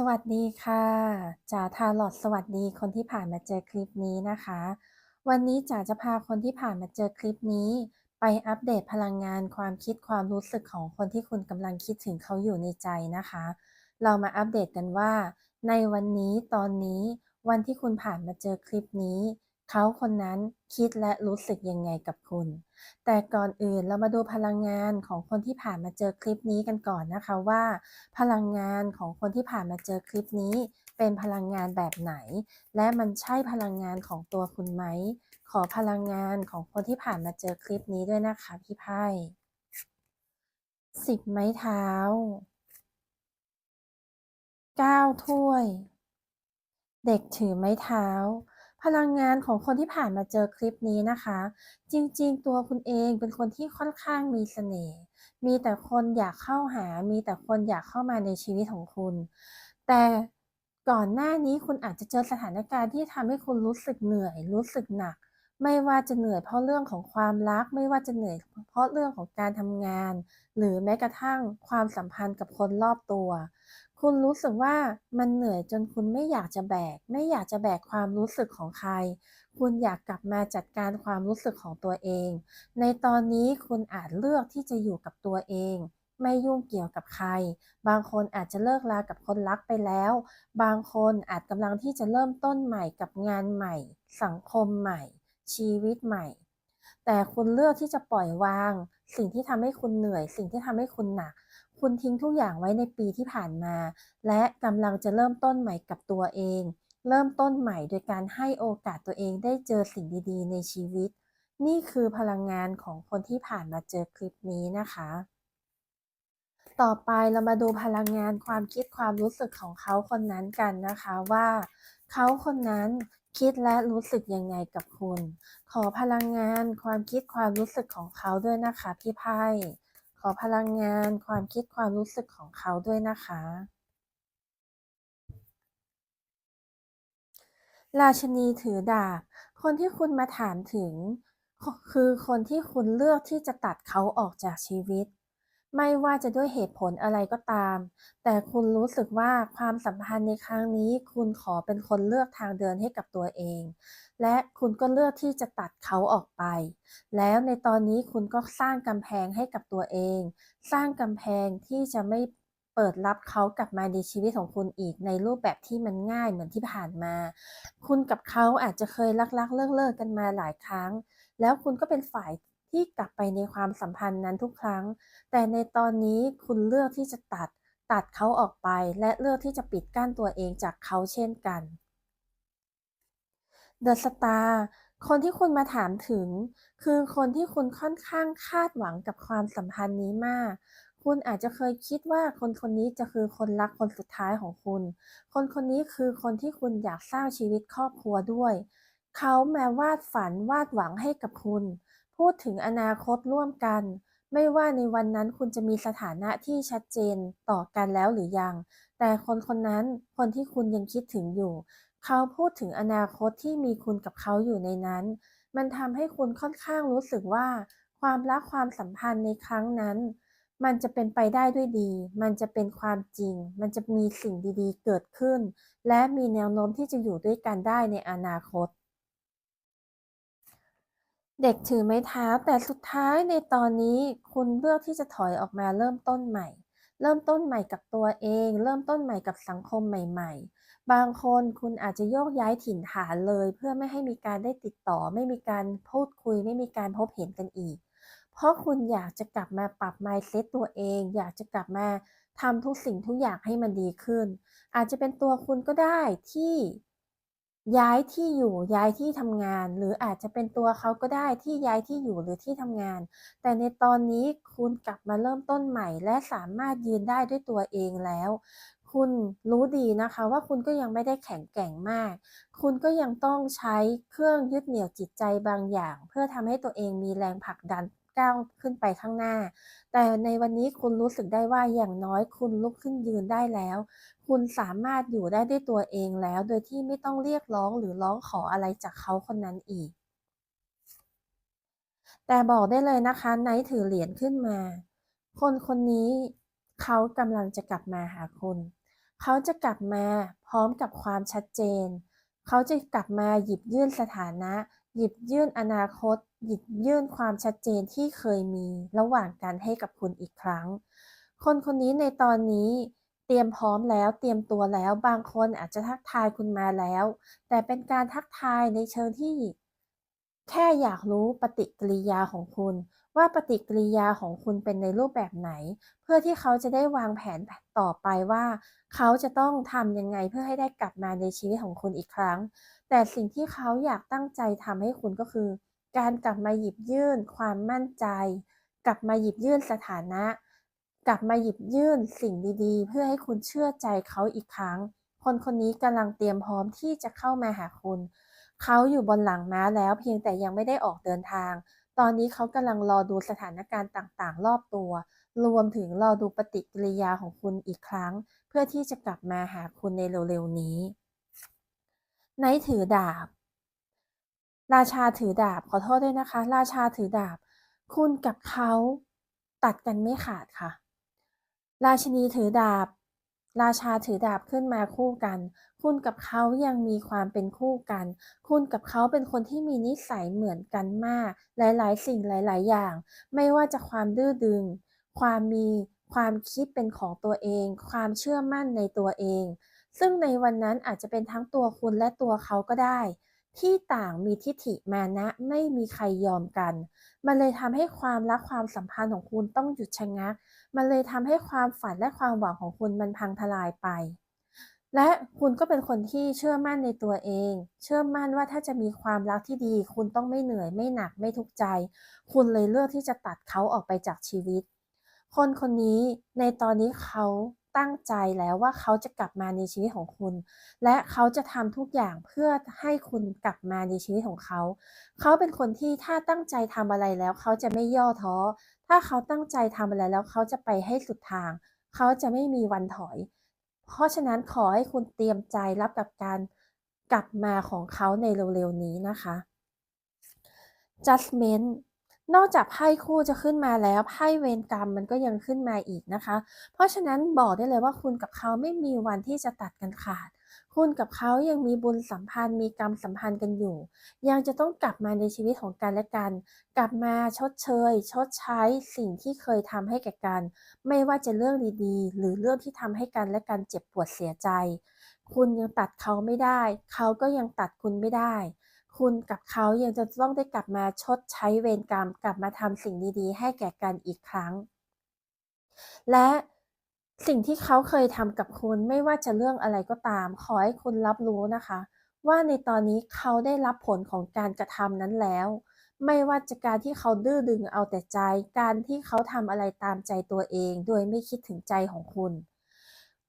สวัสดีค่ะจ๋าทาร์ลอดสวัสดีคนที่ผ่านมาเจอคลิปนี้นะคะ วันนี้จ๋าจะพาคนที่ผ่านมาเจอคลิปนี้ ไปอัปเดตพลังงานความคิดความรู้สึกของคนที่คุณกำลังคิดถึงเขาอยู่ในใจนะคะ เรามาอัปเดตกันว่า ในวันนี้ตอนนี้วันที่คุณผ่านมาเจอคลิปนี้ เขาคนนั้นคิดและรู้สึกยังไงกับคุณ แต่ก่อนอื่นเรามาดูพลังงานของคนที่ผ่านมาเจอคลิปนี้กันก่อนนะคะว่า พลังงานของคนที่ผ่านมาเจอคลิปนี้ เป็นพลังงานแบบไหน และมันใช่พลังงานของตัวคุณไหม ขอพลังงานของคนที่ผ่านมาเจอคลิปนี้ด้วยนะคะพี่ไพ่สิบไม้เท้าเก้าถ้วย เด็กถือไม้เท้า พลังงานของคนที่ผ่านมาเจอคลิปนี้นะคะ จริงๆ ตัวคุณเองเป็นคนที่ค่อนข้างมีเสน่ห์ มีแต่คนอยากเข้าหา มีแต่คนอยากเข้ามาในชีวิตของคุณ แต่ก่อนหน้านี้คุณอาจจะเจอสถานการณ์ที่ทำให้คุณรู้สึกเหนื่อย รู้สึกหนัก ไม่ว่าจะเหนื่อยเพราะเรื่องของความรัก ไม่ว่าจะเหนื่อยเพราะเรื่องของการทำงาน หรือแม้กระทั่งความสัมพันธ์กับคนรอบตัว คุณรู้สึกว่ามันเหนื่อยจนคุณไม่อยากจะแบก ไม่อยากจะแบกความรู้สึกของใคร คุณอยากกลับมาจัดการความรู้สึกของตัวเอง ในตอนนี้คุณอาจเลือกที่จะอยู่กับตัวเอง ไม่ยุ่งเกี่ยวกับใคร บางคนอาจจะเลิกลากับคนรักไปแล้ว บางคนอาจกำลังที่จะเริ่มต้นใหม่กับงานใหม่ สังคมใหม่ ชีวิตใหม่ แต่คุณเลือกที่จะปล่อยวาง สิ่งที่ทำให้คุณเหนื่อย สิ่งที่ทำให้คุณหนัก คุณทิ้งทุกอย่างไว้ในปีที่ผ่านมา และกำลังจะเริ่มต้นใหม่กับตัวเอง เริ่มต้นใหม่โดยการให้โอกาสตัวเองได้เจอสิ่งดีๆ ในชีวิต นี่คือพลังงานของคนที่ผ่านมาเจอคลิปนี้นะคะ ต่อไปเรามาดูพลังงานความคิดความรู้สึกของเขาคนนั้นกันนะคะว่า เขาคนนั้นคิดและรู้สึกยังไงกับคุณ ขอพลังงานความคิดความรู้สึกของเขาด้วยนะคะพี่ไพ่ อพลังงานความคิดความรู้สึกของเขาด้วยนะคะ ราชนีถือดาบ คนที่คุณมาถามถึง คือคนที่คุณเลือกที่จะตัดเขาออกจากชีวิต ไม่ว่าจะด้วยเหตุผลอะไรก็ตาม แต่คุณรู้สึกว่าความสัมพันธ์ในครั้งนี้ คุณขอเป็นคนเลือกทางเดินให้กับตัวเอง และคุณก็เลือกที่จะตัดเขาออกไป แล้วในตอนนี้คุณก็สร้างกำแพงให้กับตัวเอง สร้างกำแพงที่จะไม่เปิดรับเขากลับมาในชีวิตของคุณอีกในรูปแบบที่มันง่ายเหมือนที่ผ่านมา คุณกับเขาอาจจะเคยรักๆเลิกๆกันมาหลายครั้ง แล้วคุณก็เป็นฝ่าย ที่กลับไปในความสัมพันธ์นั้นทุกครั้ง แต่ในตอนนี้คุณเลือกที่จะตัด ตัดเขาออกไป และเลือกที่จะปิดกั้นตัวเองจากเขาเช่นกัน The Star คนที่คุณมาถามถึง คือคนที่คุณค่อนข้างคาดหวังกับความสัมพันธ์นี้มาก คุณอาจจะเคยคิดว่าคนคนนี้จะคือคนรักคนสุดท้ายของคุณ คนคนนี้คือคนที่คุณอยากสร้างชีวิตครอบครัวด้วย เขาแม้วาดฝันวาดหวังให้กับคุณ พูดถึงอนาคตร่วมกัน ไม่ว่าในวันนั้นคุณจะมีสถานะที่ชัดเจนต่อกันแล้วหรือยัง แต่คนคนนั้นคนที่คุณยังคิดถึงอยู่ เขาพูดถึงอนาคตที่มีคุณกับเขาอยู่ในนั้น มันทำให้คุณค่อนข้างรู้สึกว่า ความรักความสัมพันธ์ในครั้งนั้นมันจะเป็นไปได้ด้วยดี มันจะเป็นความจริง มันจะมีสิ่งดีๆ เกิดขึ้น และมีแนวโน้มที่จะอยู่ด้วยกันได้ในอนาคต เด็กถือไม้เท้าแต่สุดท้ายในตอนนี้คุณเลือกที่จะถอยออกมาเริ่มต้นใหม่ เริ่มต้นใหม่กับตัวเอง เริ่มต้นใหม่กับสังคมใหม่ ๆ บางคนคุณอาจจะโยกย้ายถิ่นฐานเลย เพื่อไม่ให้มีการได้ติดต่อ ไม่มีการพูดคุย ไม่มีการพบเห็นกันอีก เพราะคุณอยากจะกลับมาปรับ mindset ตัวเอง อยากจะกลับมาทำทุกสิ่งทุกอย่างให้มันดีขึ้น อาจจะเป็นตัวคุณก็ได้ที่ ย้ายที่อยู่ย้ายที่ทำงาน หรืออาจจะเป็นตัวเขาก็ได้ที่ย้ายที่อยู่หรือที่ทำงาน แต่ในตอนนี้คุณกลับมาเริ่มต้นใหม่ และสามารถยืนได้ด้วยตัวเองแล้ว คุณรู้ดีนะคะว่าคุณก็ยังไม่ได้แข็งแกร่งมาก คุณก็ยังต้องใช้เครื่องยึดเหนี่ยวจิตใจบางอย่าง เพื่อทำให้ตัวเองมีแรงผลักดัน ก้าวขึ้นไปข้างหน้า แต่ในวันนี้คุณรู้สึกได้ว่าอย่างน้อยคุณลุกขึ้นยืนได้แล้ว คุณสามารถอยู่ได้ด้วยตัวเองแล้ว โดยที่ไม่ต้องเรียกร้องหรือร้องขออะไรจากเขาคนนั้นอีก แต่บอกได้เลยนะคะไนท์ถือเหรียญขึ้นมา คนคนนี้เขากำลังจะกลับมาหาคุณเขาจะกลับมาพร้อมกับความชัดเจน เขาจะกลับมาหยิบยื่นสถานะ หยิบยื่นอนาคต หยิบยื่นความชัดเจนที่เคยมีระหว่างกันให้กับคุณอีกครั้ง คนคนนี้ในตอนนี้เตรียมพร้อมแล้วเตรียมตัวแล้วบางคนอาจจะทักทายคุณมาแล้ว แต่เป็นการทักทายในเชิงที่ แค่อยากรู้ปฏิกิริยาของคุณ ว่าปฏิกิริยาของคุณเป็นในรูปแบบไหน เพื่อที่เขาจะได้วางแผนต่อไปว่า เขาจะต้องทำยังไงเพื่อให้ได้กลับมาในชีวิตของคุณอีกครั้ง แต่สิ่งที่เขาอยากตั้งใจทำให้คุณก็คือ การกลับมาหยิบยื่น ความมั่นใจ กลับมาหยิบยื่นสถานะ กลับมาหยิบยื่นสิ่งดีๆ เพื่อให้คุณเชื่อใจเขาอีกครั้ง คนคนนี้กำลังเตรียมพร้อมที่จะเข้ามาหาคุณ เขาอยู่บนหลังม้าแล้วเพียงแต่ยังไม่ได้ออกเดินทาง ตอนนี้เขากำลังรอดูสถานการณ์ต่างๆ รอบตัว รวมถึงรอดูปฏิกิริยาของคุณอีกครั้ง เพื่อที่จะกลับมาหาคุณในเร็วๆนี้ไนท์ถือดาบ ราชาถือดาบขอโทษด้วยนะคะ ราชาถือดาบ คุณกับเขาตัดกันไม่ขาดค่ะ ราชินีถือดาบ ราชาถือดาบขึ้นมาคู่กัน คุณกับเขายังมีความเป็นคู่กัน คุณกับเขาเป็นคนที่มีนิสัยเหมือนกันมาก หลายๆ สิ่งหลาย ๆ อย่าง ไม่ว่าจะความดื้อดึง ความมีความคิดเป็นของตัวเอง ความเชื่อมั่นในตัวเอง ซึ่งในวันนั้นอาจจะเป็นทั้งตัวคุณและตัวเขาก็ได้ ที่ต่างมีทิฐิมานะไม่มีใครยอมกัน มันเลยทำให้ความรักความสัมพันธ์ของคุณต้องหยุดชะงัก มันเลยทำให้ความฝันและความหวังของคุณมันพังทลายไป และคุณก็เป็นคนที่เชื่อมั่นในตัวเอง เชื่อมั่นว่าถ้าจะมีความรักที่ดี คุณต้องไม่เหนื่อยไม่หนักไม่ทุกข์ใจ คุณเลยเลือกที่จะตัดเขาออกไปจากชีวิต คนคนนี้ในตอนนี้เขาตั้งใจแล้วว่าเขาจะกลับมาในชีวิตของคุณ และเขาจะทำทุกอย่างเพื่อให้คุณกลับมาในชีวิตของเขา เขาเป็นคนที่ถ้าตั้งใจทำอะไรแล้ว เขาจะไม่ย่อท้อ ถ้าเขาตั้งใจทำอะไรแล้วเขาจะไปให้สุดทาง เขาจะไม่มีวันถอย เพราะฉะนั้นขอให้คุณเตรียมใจรับกับการกลับมาของเขาในเร็วๆนี้นะคะ judgment นอกจากไพ่คู่จะขึ้นมาแล้วไพ่เวรกรรมมันก็ยังขึ้นมาอีกนะคะ เพราะฉะนั้นบอกได้เลยว่าคุณกับเขาไม่มีวันที่จะตัดกันขาด คุณกับเขายังมีบุญสัมพันธ์มีกรรมสัมพันธ์กันอยู่ ยังจะต้องกลับมาในชีวิตของกันและกัน กลับมาชดเชย ชดใช้สิ่งที่เคยทำให้แก่กัน ไม่ว่าจะเรื่องดีๆ หรือเรื่องที่ทำให้กันและกันเจ็บปวดเสียใจ คุณยังตัดเขาไม่ได้ เขาก็ยังตัดคุณไม่ได้ คุณกับเขายังจะต้องได้กลับมาชดใช้เวรกรรม กลับมาทำสิ่งดีๆ ให้แก่กันอีกครั้ง และ สิ่งที่เขาเคยทำกับคุณไม่ว่าจะเรื่องอะไรก็ตาม ขอให้คุณรับรู้นะคะ ว่าในตอนนี้เขาได้รับผลของการกระทำนั้นแล้ว ไม่ว่าจะการที่เขาดื้อดึงเอาแต่ใจ การที่เขาทำอะไรตามใจตัวเอง โดยไม่คิดถึงใจของคุณ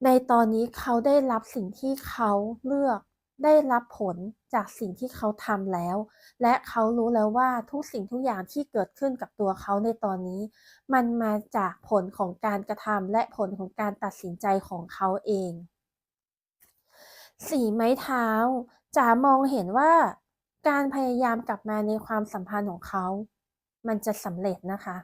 ในตอนนี้เขาได้รับสิ่งที่เขาเลือก ได้รับผลจากสิ่งที่เขาทำแล้ว และเขารู้แล้วว่าทุกสิ่งทุกอย่างที่เกิดขึ้นกับตัวเขาในตอนนี้ มันมาจากผลของการกระทำและผลของการตัดสินใจของเขาเอง สีไม้เท้าจ๋ามองเห็นว่า การพยายามกลับมาในความสัมพันธ์ของเขา มันจะสำเร็จนะคะ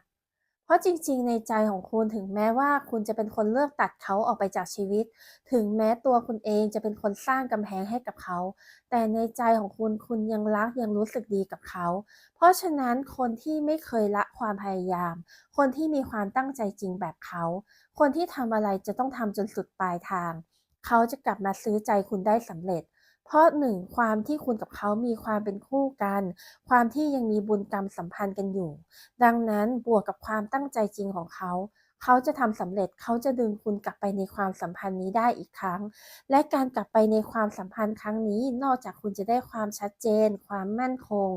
เพราะจริงๆ ในใจของคุณถึงแม้ว่าคุณจะเป็นคนเลือกตัดเขาออกไปจากชีวิต ถึงแม้ตัวคุณเองจะเป็นคนสร้างกำแพงให้กับเขา แต่ในใจของคุณคุณยังรักยังรู้สึกดีกับเขา เพราะฉะนั้นคนที่ไม่เคยละความพยายาม คนที่มีความตั้งใจจริงแบบเขา คนที่ทำอะไรจะต้องทำจนสุดปลายทาง เขาจะกลับมาซื้อใจคุณได้สำเร็จ เพราะหนึ่งความที่คุณกับเขามีความเป็นคู่กัน ความที่ยังมีบุญกรรมสัมพันธ์กันอยู่ ดังนั้นบวกกับความตั้งใจจริงของเขาเขาจะทำสำเร็จเขาจะดึงคุณกลับไปในความสัมพันธ์นี้ได้อีกครั้ง และการกลับไปในความสัมพันธ์ครั้งนี้ นอกจากคุณจะได้ความชัดเจน ความมั่นคง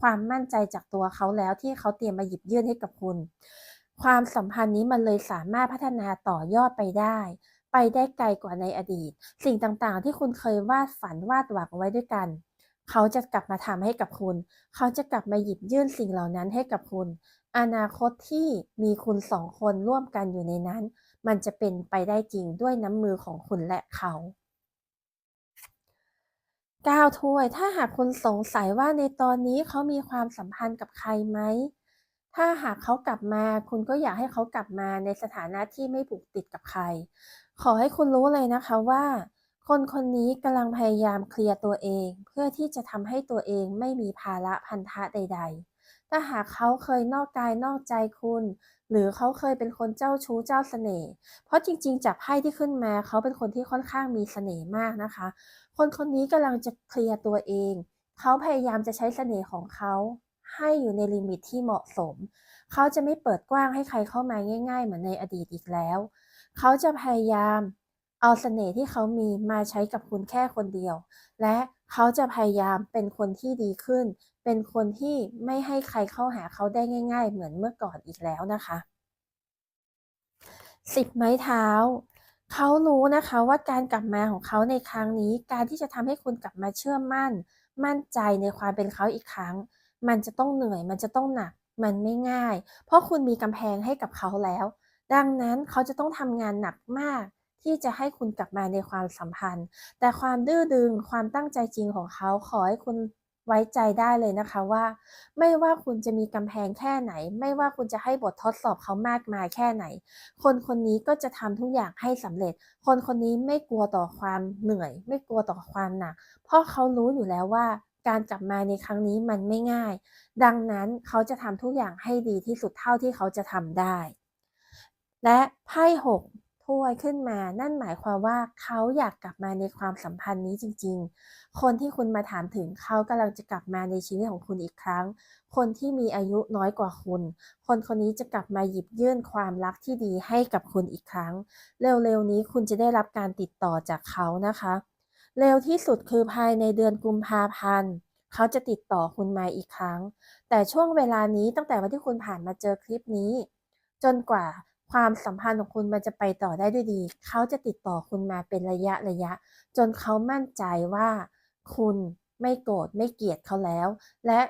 ความมั่นใจจากตัวเขาแล้วที่เขาเตรียมมาหยิบยื่นให้กับคุณ ความสัมพันธ์นี้มันเลยสามารถพัฒนาต่อยอดไปได้ ไปได้ไกลกว่าในอดีต สิ่งต่างๆ ที่คุณเคยวาดฝันวาดหวังไว้ด้วยกัน เขาจะกลับมาทำให้กับคุณ เขาจะกลับมาหยิบยื่นสิ่งเหล่านั้นให้กับคุณ อนาคตที่มีคุณสองคนร่วมกันอยู่ในนั้น มันจะเป็นไปได้จริงด้วยน้ำมือของคุณและเขาก้าวถ้วย ถ้าหากคุณสงสัยว่าในตอนนี้เขามีความสัมพันธ์กับใครไหม ถ้าหากเขากลับมา คุณก็อยากให้เขากลับมาในสถานะที่ไม่ผูกติดกับใคร ขอให้คุณรู้เลยนะคะว่า คนคนนี้กำลังพยายามเคลียร์ตัวเอง เพื่อที่จะทำให้ตัวเองไม่มีภาระพันธะใด ๆถ้าหากเขาเคยนอกกายนอกใจคุณ หรือเขาเคยเป็นคนเจ้าชู้เจ้าเสน่ห์เพราะจริงๆ จากไพ่ที่ขึ้นมาเขาเป็นคนที่ค่อนข้างมีเสน่ห์มากนะคะ คนคนนี้กำลังจะเคลียร์ตัวเอง เขาพยายามจะใช้เสน่ห์ของเขา ให้อยู่ในลิมิตที่เหมาะสม เขาจะไม่เปิดกว้างให้ใครเข้ามาง่าย ๆ เหมือนในอดีตอีกแล้ว เขาจะพยายามเอาเสน่ห์ที่เขามีมาใช้กับคุณแค่คนเดียว และเขาจะพยายามเป็นคนที่ดีขึ้น เป็นคนที่ไม่ให้ใครเข้าหาเขาได้ง่าย ๆ เหมือนเมื่อก่อนอีกแล้วนะคะสิบไม้เท้า เขารู้นะคะว่าการกลับมาของเขาในครั้งนี้ การที่จะทำให้คุณกลับมาเชื่อมั่น มั่นใจในความเป็นเขาอีกครั้ง มันจะต้องเหนื่อย มันจะต้องหนัก มันไม่ง่าย เพราะคุณมีกำแพงให้กับเขาแล้ว ดังนั้นเขาจะต้องทำงานหนักมาก ที่จะให้คุณกลับมาในความสัมพันธ์ แต่ความดื้อดึง ความตั้งใจจริงของเขา ขอให้คุณไว้ใจได้เลยนะคะว่า ไม่ว่าคุณจะมีกำแพงแค่ไหน ไม่ว่าคุณจะให้บททดสอบเขามากมายแค่ไหน คนคนนี้ก็จะทำทุกอย่างให้สำเร็จ คนคนนี้ไม่กลัวต่อความเหนื่อย ไม่กลัวต่อความหนัก เพราะเขารู้อยู่แล้วว่า การกลับมาในครั้งนี้มันไม่ง่าย ดังนั้นเขาจะทำทุกอย่างให้ดีที่สุดเท่าที่เขาจะทำได้ และไพ่หกถ้วยขึ้นมา นั่นหมายความว่าเขาอยากกลับมาในความสัมพันธ์นี้จริง ๆ คนที่คุณมาถามถึงเขากำลังจะกลับมาในชีวิตของคุณอีกครั้ง คนที่มีอายุน้อยกว่าคุณ คนคนนี้จะกลับมาหยิบยื่นความรักที่ดีให้กับคุณอีกครั้ง เร็วๆนี้คุณจะได้รับการติดต่อจากเขานะคะ เร็วที่สุดคือภายในเดือนกุมภาพันธ์เขาจะติดต่อคุณมาอีกครั้ง แต่ช่วงเวลานี้ตั้งแต่วันที่คุณผ่านมาเจอคลิปนี้ จนกว่าความสัมพันธ์ของคุณมันจะไปต่อได้ด้วยดี เขาจะติดต่อคุณมาเป็นระยะระยะ จนเขามั่นใจว่า คุณไม่โกรธไม่เกลียดเขาแล้ว และ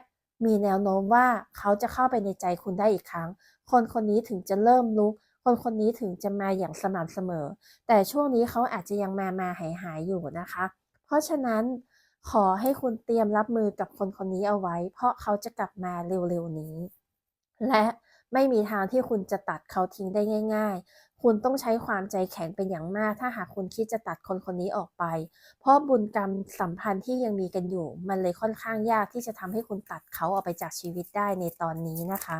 มีแนวโน้มว่าเขาจะเข้าไปในใจคุณได้อีกครั้ง คนคนนี้ถึงจะเริ่มลุก คนคนนี้ถึงจะมาอย่างสม่ำเสมอ แต่ช่วงนี้เขาอาจจะยังมามาหายหายอยู่นะคะ เพราะฉะนั้นขอให้คุณเตรียมรับมือกับคนคนนี้เอาไว้ เพราะเขาจะกลับมาเร็วๆนี้ และไม่มีทางที่คุณจะตัดเขาทิ้งได้ง่าย ๆ คุณต้องใช้ความใจแข็งเป็นอย่างมาก ถ้าหากคุณคิดจะตัดคนคนนี้ออกไป เพราะบุญกรรมสัมพันธ์ที่ยังมีกันอยู่ มันเลยค่อนข้างยากที่จะทำให้คุณตัดเขาออกไปจากชีวิตได้ในตอนนี้นะคะ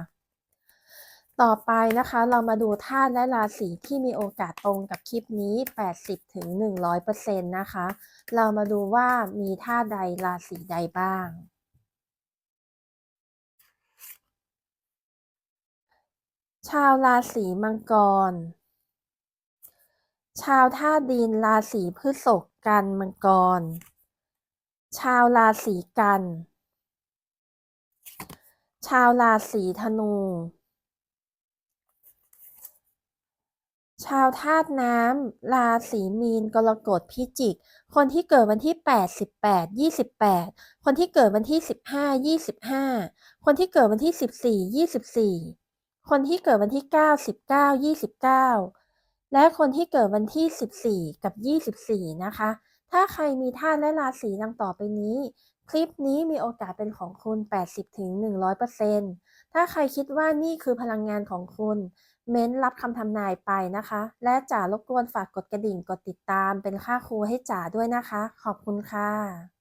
ต่อไปนะคะเรามาดูธาตุและราศีที่มีโอกาสตรงกับคลิปนี้ 80ถึง100%นะคะ เรามาดูว่ามีธาตุใดราศีใดบ้าง ชาวราศีมังกร ชาวธาตุดินราศีพฤษภกันมังกร ชาวราศีกัน ชาวราศีธนู ชาวธาตุน้ำ ราศีมีน กรกฎ พิจิก คนที่เกิดวันที่ 8 18 28 คนที่เกิดวันที่ 15 25 คนที่เกิดวันที่ 14 24 คนที่เกิดวันที่ 9 19 29 และคนที่เกิดวันที่ 14 กับ 24 นะคะ ถ้าใครมีธาตุและราศีดังต่อไปนี้ คลิปนี้มีโอกาสเป็นของคุณ 80-100%ถ้าใครคิดว่านี่คือพลังงานของคุณ เม้นรับคำทำนายไปนะคะ และจ๋ารบกวนฝากกดกระดิ่งกดติดตามเป็นค่าครูให้จ๋าด้วยนะคะ ขอบคุณค่ะ